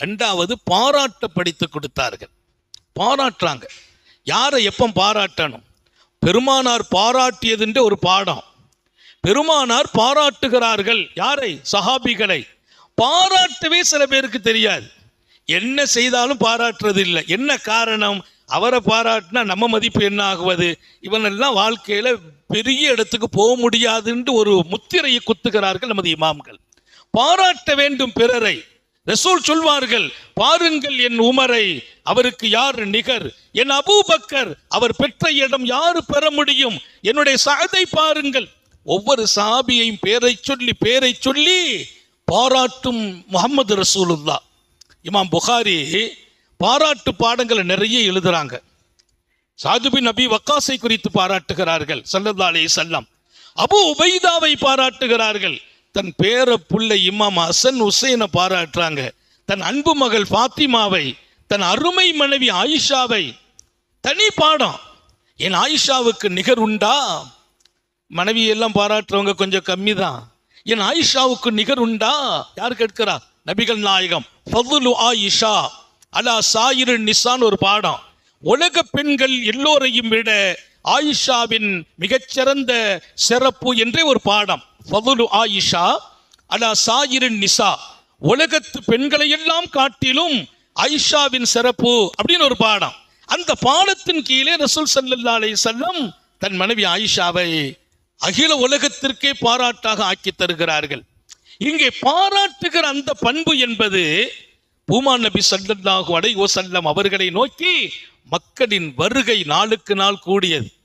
ரெண்டாவது பாராட்ட படித்து கொடுத்தார்கள். பாராட்டுறாங்க. யாரை எப்போ பாராட்டணும்? பெருமானார் பாராட்டியதுன்ற ஒரு பாடம். பெருமானார் பாராட்டுகிறார்கள். யாரை? சஹாபிகளை. பாராட்டவே சில பேருக்கு தெரியாது. என்ன செய்தாலும் பாராட்டுறது இல்லை என்ன காரணம்? அவரை பாராட்டினா நம்ம மதிப்பு என்ன ஆகுவது? இவனெல்லாம் வாழ்க்கையில் பெரிய இடத்துக்கு போக முடியாதுன்னு ஒரு முத்திரையை குத்துகிறார்கள் நமது இமாம்கள். பாராட்ட வேண்டும் பிறரை. ரசூல் சொல்வார்கள் பாருங்கள் என் உமரை அவருக்கு யார் நிகர்? என் அபூபக்கர் அவர் பெற்ற இடம் யாரு பெற முடியும்? என்னுடைய சகதை பாருங்கள். ஒவ்வொரு சாபியையும் பேரை சொல்லி பேரை சொல்லி பாராட்டும் முகமது ரசூலுல்லா. இமாம் புகாரி பாராட்டு பாடங்களை நிறைய எழுதுறாங்க. சாதுபின் நபி வக்காசை குறித்து பாராட்டுகிறார்கள் சல்லல்லா அலைஹி செல்லம் அபு உபைதாவை பாராட்டுகிறார்கள் தன் பேர புள்ள இமாம் ஹசன் உசைனை பாராட்டுறாங்க. தன் அன்பு மகள் ஃபாத்திமாவை தன் அருமை மனைவி ஆயிஷாவை தனி பாடம். என் ஆயிஷாவுக்கு நிகர் உண்டா? மனைவி எல்லாம் பாராட்டுறவங்க கொஞ்சம் கம்மி தான் என் ஆயிஷாவுக்கு நிகர் உண்டா? யார் கேட்கிறா? நபிகள் நாயகம் ஃபதுலு ஆயிஷா அலா சாயிரு நிசான் ஒரு பாடம். உலக பெண்கள் எல்லோரையும் விட ஆயிஷாவின் மிகச்சிறந்த சிறப்பு என்றே ஒரு பாடம். ஃபதுலு ஆயிஷா அலா சாயிரின் நிசா. உலகத்து பெண்களை எல்லாம் காட்டிலும் ஆயிஷாவின் சிறப்பு அப்படின்னு ஒரு பாடம். அந்த பாடத்தின் கீழே ரசூல் சல்லல்லா அலைஹி செல்லம் தன் மனைவி ஆயிஷாவை அகில உலகத்திற்கே பாராட்டாக ஆக்கி தருகிறார்கள். இங்கே பாராட்டுகிற அந்த பண்பு என்பது பூமான் நபி சல்லல்லாஹு அலைஹி செல்லம் அவர்களை நோக்கி மக்களின் வருகை நாளுக்கு நாள் கூடியது.